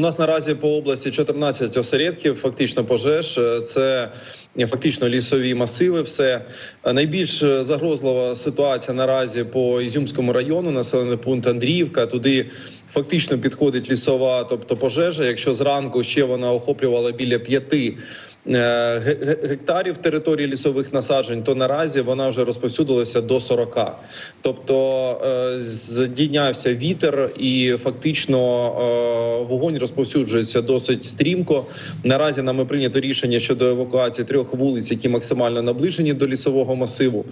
У нас наразі по області 14 осередків, фактично пожеж. Е, Це фактично лісові масиви. Все Е, найбільш загрозлива ситуація наразі по Ізюмському району, населений пункт Андріївка. Туди фактично підходить лісова, тобто пожежа. Якщо зранку ще вона охоплювала біля п'яти. е, ге- ге- Гектарів території лісових насаджень, то наразі вона вже розповсюдилася до 40. Тобто е, здійнявся вітер, і фактично е, вогонь розповсюджується досить стрімко. Наразі нами прийнято рішення щодо евакуації трьох вулиць, які максимально наближені до лісового масиву.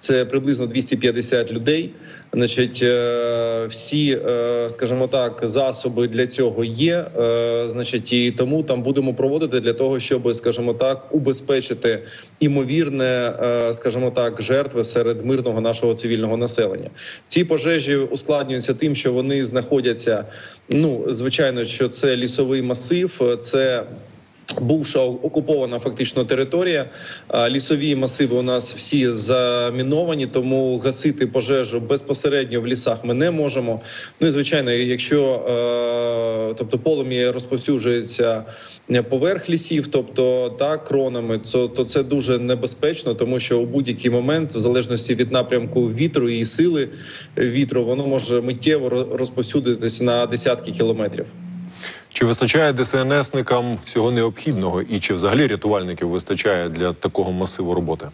Це приблизно 250 людей. Значить, е, всі, е, скажімо так, засоби для цього є. е, Значить, і тому там будемо проводити для того, щоб, скажімо так, убезпечити імовірне, скажімо так, жертви серед мирного нашого цивільного населення. Ці пожежі ускладнюються тим, що вони знаходяться. Ну, звичайно, що це лісовий масив, це. Бувша окупована фактично територія. А, Лісові масиви у нас всі заміновані, тому гасити пожежу безпосередньо в лісах ми не можемо. Ну і звичайно, якщо е, тобто полум'я розповсюджується поверх лісів, тобто так кронами, то, то це дуже небезпечно, тому що у будь-який момент, в залежності від напрямку вітру і сили вітру, воно може миттєво розповсюдитися на десятки кілометрів. Чи вистачає ДСНСникам всього необхідного, і чи взагалі рятувальників вистачає для такого масиву роботи?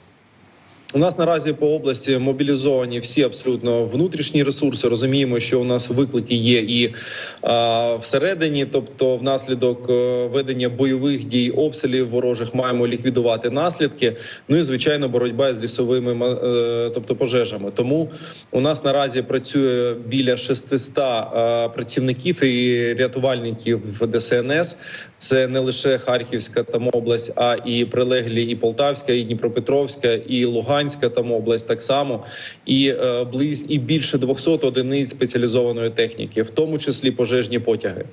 У нас наразі по області мобілізовані всі абсолютно внутрішні ресурси. Розуміємо, що у нас виклики є і а, всередині, тобто, внаслідок е, ведення бойових дій, обстрілів ворожих маємо ліквідувати наслідки. Ну і звичайно, боротьба з лісовими е, тобто пожежами. Тому у нас наразі працює біля 600 а, працівників і рятувальників в ДСНС. Це не лише Харківська там область, а і прилеглі і Полтавська, і Дніпропетровська, і Луганська там область так само, і е, близь і більше 200 одиниць спеціалізованої техніки, в тому числі пожежні потяги.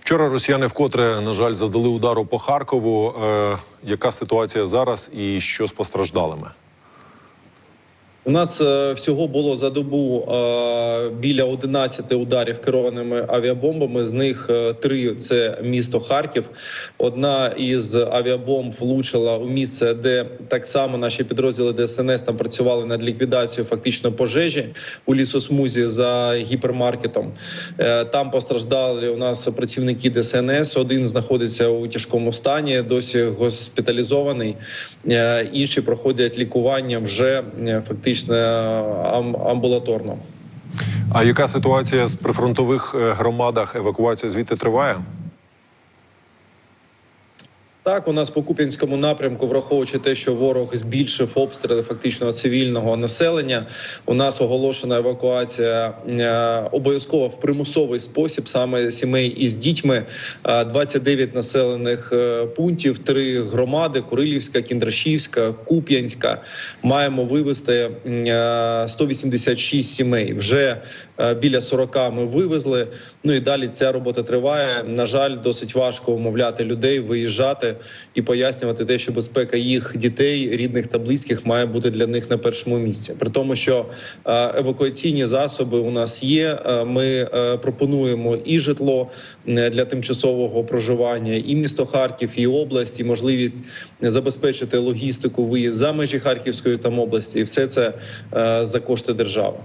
Вчора росіяни вкотре, на жаль, завдали удару по Харкову. Е, яка ситуація зараз і що з постраждалими? У нас е, всього було за добу е, біля 11 ударів керованими авіабомбами. З них е, три це місто Харків. Одна із авіабомб влучила у місце, де так само наші підрозділи ДСНС там працювали над ліквідацією фактично пожежі у лісосмузі за гіпермаркетом. Там постраждали у нас працівники ДСНС. Один знаходиться у тяжкому стані, досі госпіталізований. Інші проходять лікування вже фактично ам- амбулаторно. А яка ситуація з прифронтових е, громадах? Евакуація звідти триває? Так, у нас по Куп'янському напрямку, враховуючи те, що ворог збільшив обстріли фактично цивільного населення. У нас оголошена евакуація е, обов'язково в примусовий спосіб, саме сімей із дітьми. Е, 29 населених е, пунктів, три громади: Курилівська, Кіндрашівська, Куп'янська. Маємо вивезти е, 186 сімей. Вже е, біля 40 ми вивезли. Ну і далі ця робота триває. На жаль, досить важко умовляти людей виїжджати і пояснювати те, що безпека їх дітей, рідних та близьких має бути для них на першому місці. При тому, що е, евакуаційні засоби у нас є. е, Ми е, пропонуємо і житло для тимчасового проживання, і місто Харків, і область, і можливість забезпечити логістику виїзд за межі Харківської там області, і все це за кошти держави.